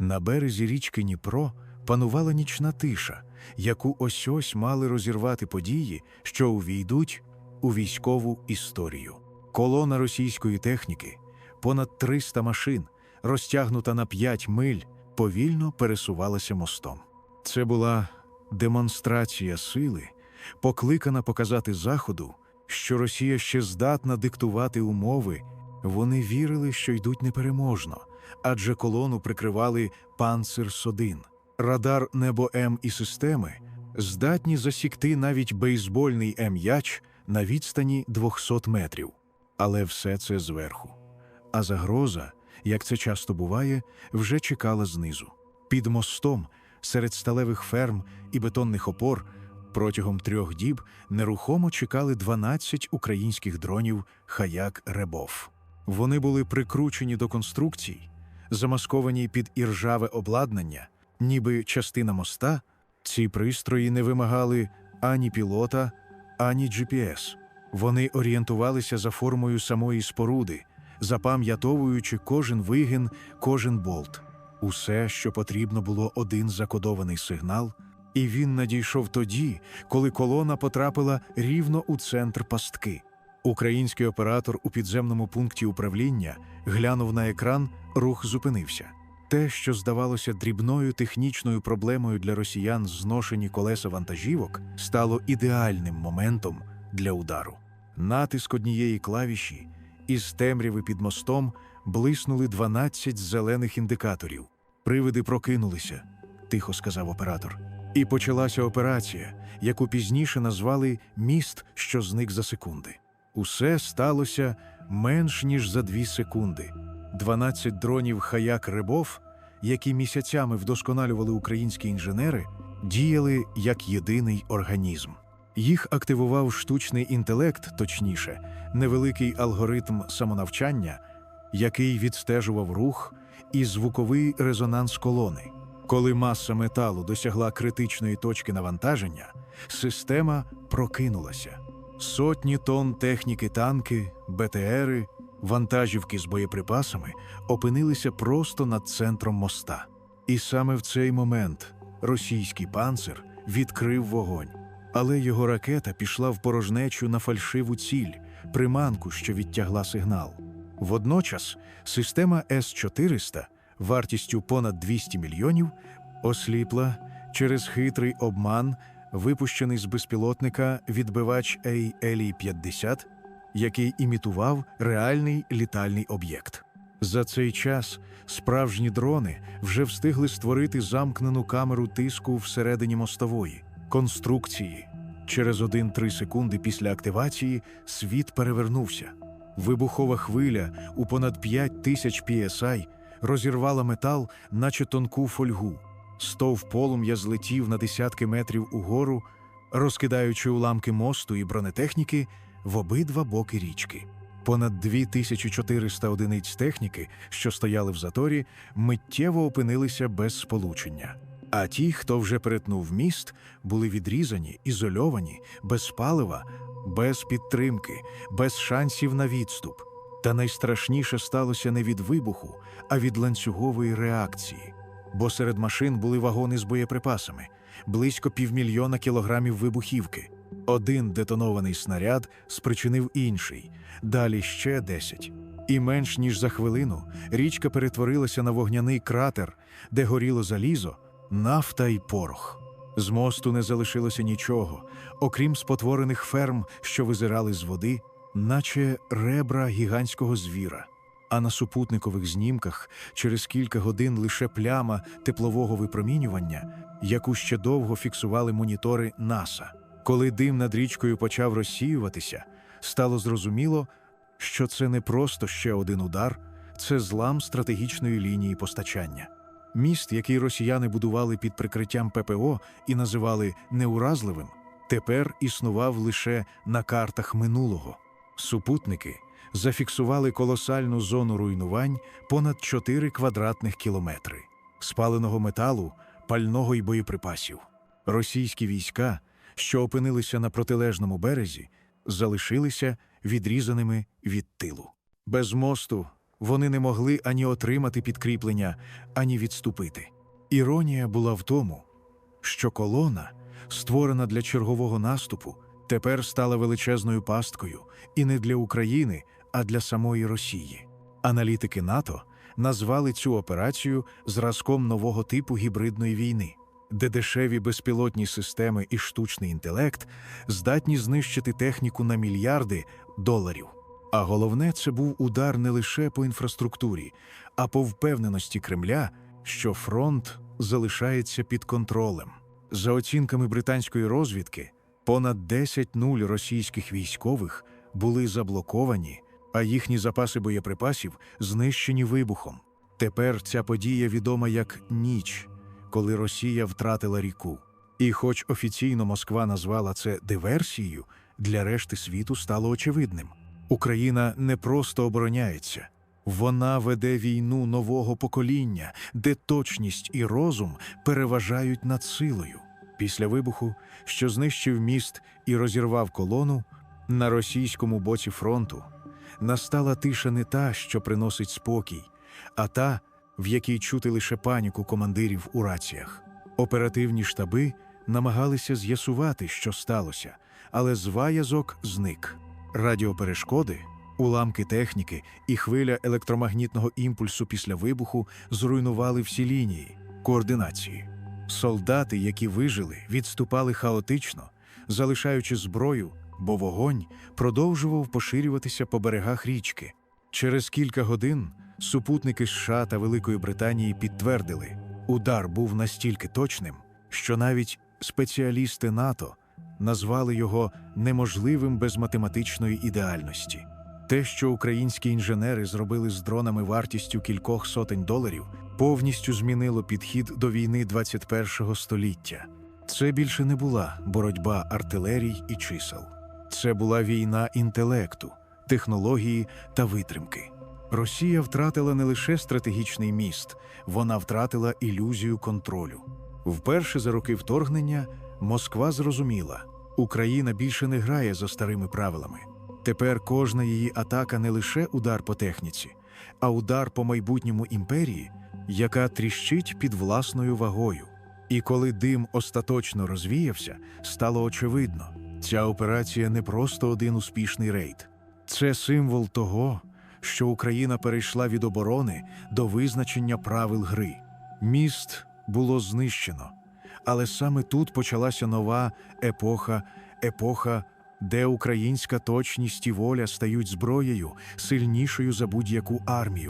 На березі річки Дніпро панувала нічна тиша, яку ось ось мали розірвати події, що увійдуть у військову історію. Колона російської техніки, понад 300 машин, розтягнута на 5 миль, повільно пересувалася мостом. Це була демонстрація сили, покликана показати Заходу, що Росія ще здатна диктувати умови. Вони вірили, що йдуть непереможно, адже колону прикривали «Панцерс-1». Радар небо М і системи здатні засікти навіть бейсбольний М-яч на відстані 200 метрів. Але все це зверху. А загроза, як це часто буває, вже чекала знизу. Під мостом, серед сталевих ферм і бетонних опор, протягом трьох діб нерухомо чекали 12 українських дронів Хаяк Ребов. Вони були прикручені до конструкцій, замасковані під іржаве обладнання, ніби частина моста. Ці пристрої не вимагали ані пілота, ані GPS. Вони орієнтувалися за формою самої споруди, запам'ятовуючи кожен вигин, кожен болт. Усе, що потрібно було один закодований сигнал, і він надійшов тоді, коли колона потрапила рівно у центр пастки. Український оператор у підземному пункті управління глянув на екран, рух зупинився. Те, що здавалося дрібною технічною проблемою для росіян зношені колеса вантажівок, стало ідеальним моментом для удару. Натиск однієї клавіші із темряви під мостом блиснули 12 зелених індикаторів. Привиди прокинулися, тихо сказав оператор. І почалася операція, яку пізніше назвали міст, що зник за секунди. Усе сталося менш ніж за дві секунди. 12 дронів Хаяк Рибов, які місяцями вдосконалювали українські інженери, діяли як єдиний організм. Їх активував штучний інтелект, точніше, невеликий алгоритм самонавчання, який відстежував рух і звуковий резонанс колони. Коли маса металу досягла критичної точки навантаження, система прокинулася. Сотні тонн техніки танки, БТРи, вантажівки з боєприпасами опинилися просто над центром моста. І саме в цей момент російський панцир відкрив вогонь. Але його ракета пішла в порожнечу на фальшиву ціль, приманку, що відтягла сигнал. Водночас система С-400 вартістю понад 200 мільйонів осліпла через хитрий обман, випущений з безпілотника відбивач ALI-50, який імітував реальний літальний об'єкт. За цей час справжні дрони вже встигли створити замкнену камеру тиску всередині мостової конструкції. Через 1-3 секунди після активації світ перевернувся. Вибухова хвиля у понад 5 тисяч PSI розірвала метал, наче тонку фольгу. Стовп полум'я злетів на десятки метрів угору, розкидаючи уламки мосту і бронетехніки в обидва боки річки. Понад 2400 одиниць техніки, що стояли в заторі, миттєво опинилися без сполучення. А ті, хто вже перетнув міст, були відрізані, ізольовані, без палива, без підтримки, без шансів на відступ. Та найстрашніше сталося не від вибуху, а від ланцюгової реакції. Бо серед машин були вагони з боєприпасами, близько півмільйона кілограмів вибухівки. Один детонований снаряд спричинив інший, далі ще десять. І менш ніж за хвилину річка перетворилася на вогняний кратер, де горіло залізо, нафта й порох. З мосту не залишилося нічого, окрім спотворених ферм, що визирали з води, наче ребра гігантського звіра. А на супутникових знімках через кілька годин лише пляма теплового випромінювання, яку ще довго фіксували монітори НАСА. Коли дим над річкою почав розсіюватися, стало зрозуміло, що це не просто ще один удар, це злам стратегічної лінії постачання. Міст, який росіяни будували під прикриттям ППО і називали неуразливим, тепер існував лише на картах минулого. Супутники зафіксували колосальну зону руйнувань понад 4 квадратних кілометри, спаленого металу, пального й боєприпасів. Російські війська, що опинилися на протилежному березі, залишилися відрізаними від тилу. Без мосту Вони не могли ані отримати підкріплення, ані відступити. Іронія була в тому, що колона, створена для чергового наступу, тепер стала величезною пасткою і не для України, а для самої Росії. Аналітики НАТО назвали цю операцію зразком нового типу гібридної війни, де дешеві безпілотні системи і штучний інтелект здатні знищити техніку на мільярди доларів. А головне, це був удар не лише по інфраструктурі, а по впевненості Кремля, що фронт залишається під контролем. За оцінками британської розвідки, понад 10 нуль російських військових були заблоковані, а їхні запаси боєприпасів знищені вибухом. Тепер ця подія відома як ніч, коли Росія втратила ріку. І, хоч офіційно Москва назвала це диверсією, для решти світу стало очевидним: Україна не просто обороняється, вона веде війну нового покоління, де точність і розум переважають над силою. Після вибуху, що знищив міст і розірвав колону, на російському боці фронту настала тиша не та, що приносить спокій, а та, в якій чути лише паніку командирів у раціях. Оперативні штаби намагалися з'ясувати, що сталося, але зв'язок зник. Радіоперешкоди, уламки техніки і хвиля електромагнітного імпульсу після вибуху зруйнували всі лінії координації. Солдати, які вижили, відступали хаотично, залишаючи зброю, бо вогонь продовжував поширюватися по берегах річки. Через кілька годин супутники США та Великої Британії підтвердили, удар був настільки точним, що навіть спеціалісти НАТО назвали його неможливим без математичної ідеальності. Те, що українські інженери зробили з дронами вартістю кількох сотень доларів, повністю змінило підхід до війни 21-го століття. Це більше не була боротьба артилерій і чисел. Це була війна інтелекту, технології та витримки. Росія втратила не лише стратегічний міст, вона втратила ілюзію контролю. Вперше за роки вторгнення Москва зрозуміла, Україна більше не грає за старими правилами. Тепер кожна її атака не лише удар по техніці, а удар по майбутньому імперії, яка тріщить під власною вагою. І коли дим остаточно розвіявся, стало очевидно, ця операція не просто один успішний рейд. Це символ того, що Україна перейшла від оборони до визначення правил гри. Міст було знищено, але саме тут почалася нова епоха, епоха, де українська точність і воля стають зброєю сильнішою за будь-яку армію.